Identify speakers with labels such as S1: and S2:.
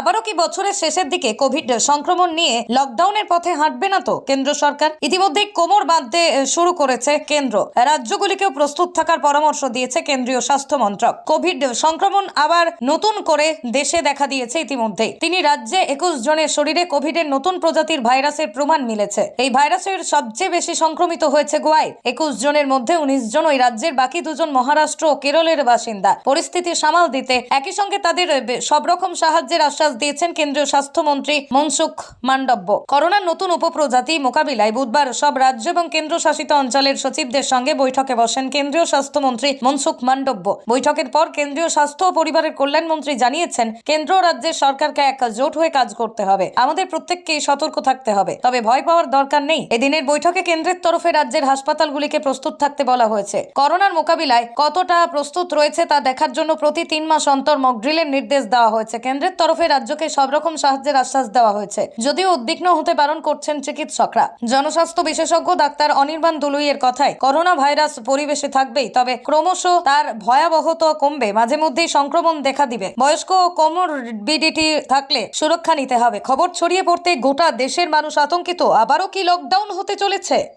S1: আবারও কি বছরের শেষের দিকে কোভিড সংক্রমণ নিয়ে লকডাউনের পথে হাঁটবে না তো কেন্দ্র সরকার? ইতিমধ্যে কোমর বাঁধতে শুরু করেছে কেন্দ্র। রাজ্যগুলিকেও প্রস্তুত থাকার পরামর্শ দিয়েছে কেন্দ্রীয় স্বাস্থ্য মন্ত্রক। কোভিড সংক্রমণ আবার নতুন করে দেশে দেখা দিয়েছে ইতিমধ্যে তিনি রাজ্যে একুশ জনের শরীরে কোভিডের নতুন প্রজাতির ভাইরাসের প্রমাণ মিলেছে। এই ভাইরাসের সবচেয়ে বেশি সংক্রমিত হয়েছে গোয়ায়। একুশ জনের মধ্যে উনিশ জন ওই রাজ্যের বাকি দুজন মহারাষ্ট্র ও কেরলের বাসিন্দা। পরিস্থিতি সামাল দিতে একই সঙ্গে তাদের সব রকম সাহায্যের আশ্বাস দিয়েছেন কেন্দ্রীয় স্বাস্থ্যমন্ত্রী মনসুখ মান্ডব্য। করোনার নতুন উপপ্রজাতি মোকাবিলায় বুধবার সব রাজ্য এবং কেন্দ্রশাসিত অঞ্চলের সচিবদের সঙ্গে বৈঠকে বসেন কেন্দ্রীয় স্বাস্থ্যমন্ত্রী মনসুখ মান্ডব্য। বৈঠকের পর কেন্দ্রীয় স্বাস্থ্য ও পরিবারের কল্যাণ মন্ত্রী জানিয়েছেন, কেন্দ্র রাজ্যের সরকারকে এক জোট হয়ে কাজ করতে হবে। আমাদের প্রত্যেককেই সতর্ক থাকতে হবে। তবে ভয় পাওয়ার দরকার নেই। এদিনের বৈঠকে কেন্দ্রের তরফে রাজ্যের হাসপাতালগুলিকে প্রস্তুত থাকতে বলা হয়েছে। করোনার মোকাবিলায় কতটা প্রস্তুত রয়েছে তা দেখার জন্য প্রতি তিন মাস অন্তর মকড্রিলের নির্দেশ দেওয়া হয়েছে। কেন্দ্রের তরফে রাজ্যকে সব রকম সাহায্যের আশ্বাস দেওয়া হয়েছে। যদিও উদ্বিগ্ন হতে বারণ করছেন চিকিৎসকরা। জনস্বাস্থ্য বিশেষজ্ঞ ডাক্তার অনির্বাণ দুলুইয়ের কথায় করোনা ভাইরাস পরিবেশে থাকবেই, তবে ক্রমশ তার ভয়াবহতা কমবে। মাঝে মধ্যেই সংক্রমণ দেখা দিবে। বয়স্ক ও কোমরবিডিটি থাকলে সুরক্ষা নিতে হবে। খবর ছড়িয়ে পড়তে গোটা দেশের মানুষ আতঙ্কিত। আবারও কি লকডাউন হতে চলেছে?